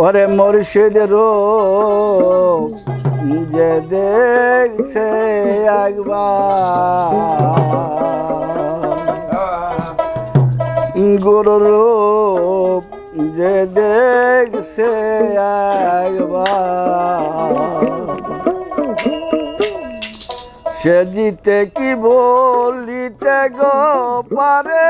ওরে মুর্শিদ রো যে দেখছে একবার। গুরু রূপ যে দেখছে একবার। সে জিতে কি বলিতে গো পারে?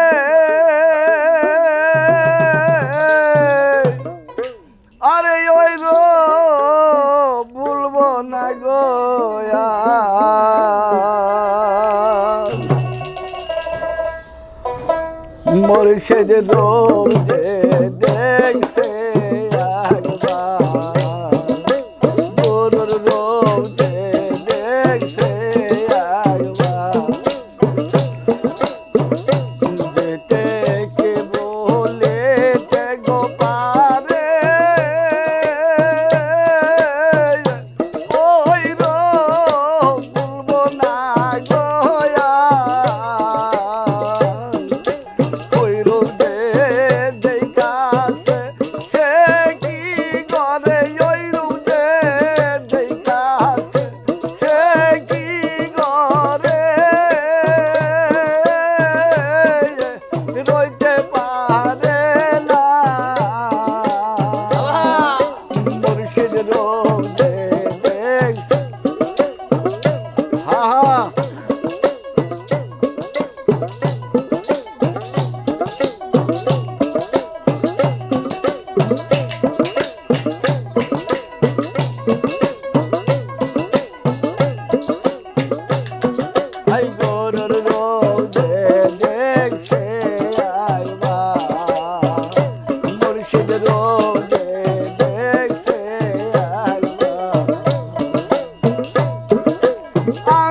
মুর্শিদ রোম দেখছে একবার।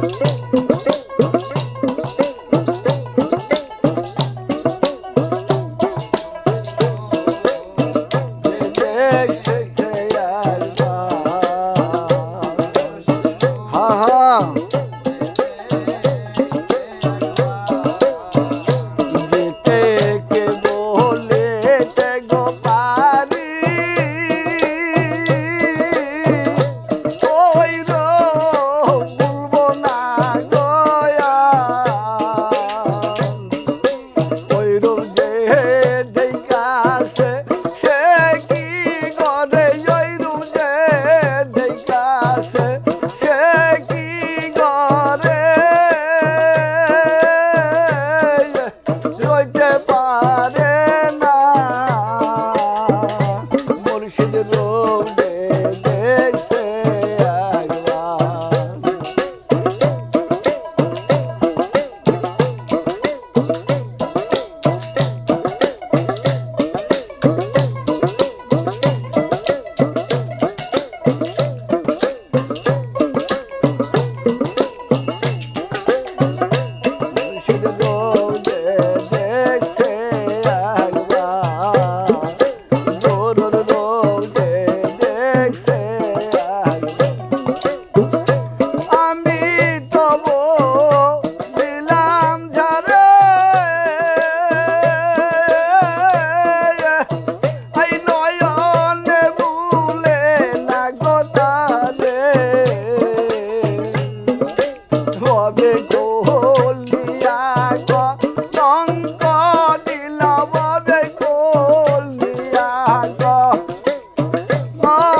Música মা